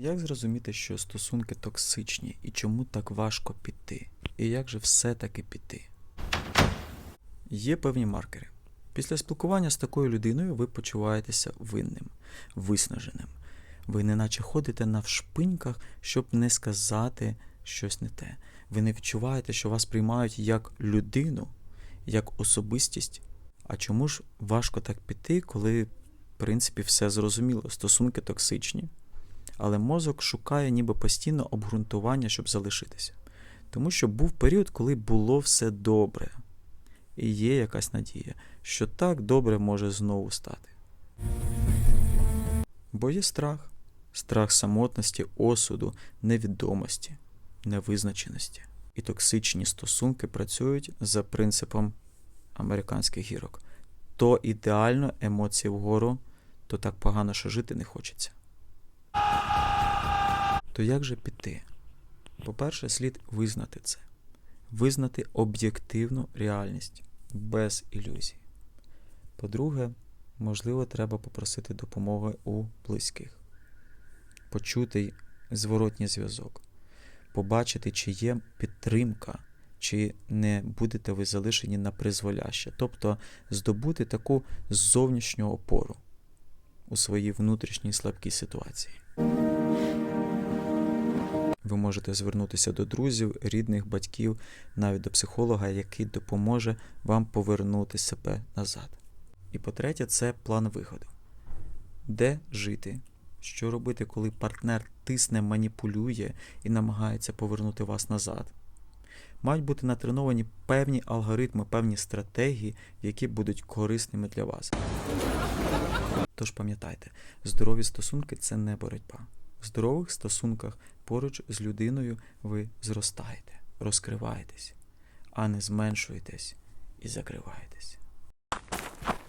Як зрозуміти, що стосунки токсичні і чому так важко піти? І як же все-таки піти? Є певні маркери. Після спілкування з такою людиною ви почуваєтеся винним, виснаженим. Ви неначе ходите на вшпиньках, щоб не сказати щось не те. Ви не відчуваєте, що вас приймають як людину, як особистість. А чому ж важко так піти, коли, в принципі, все зрозуміло, стосунки токсичні, але мозок шукає ніби постійно обґрунтування, щоб залишитися. Тому що був період, коли було все добре, і є якась надія, що так добре може знову стати. Бо є страх, страх самотності, осуду, невідомості, невизначеності. І токсичні стосунки працюють за принципом американських гірок. То ідеально емоції вгору, то так погано, що жити не хочеться. То як же піти? По-перше, слід визнати це, визнати об'єктивну реальність без ілюзій. По-друге, можливо, треба попросити допомоги у близьких, почути зворотній зв'язок, побачити, чи є підтримка, чи не будете ви залишені на призволяще, тобто здобути таку зовнішню опору у своїй внутрішній слабкій ситуації. Ви можете звернутися до друзів, рідних, батьків, навіть до психолога, який допоможе вам повернути себе назад. І по-третє, це план виходу. Де жити? Що робити, коли партнер тисне, маніпулює і намагається повернути вас назад? Мають бути натреновані певні алгоритми, певні стратегії, які будуть корисними для вас. Тож пам'ятайте, здорові стосунки це не боротьба. В здорових стосунках поруч з людиною ви зростаєте, розкриваєтесь, а не зменшуєтесь і закриваєтесь.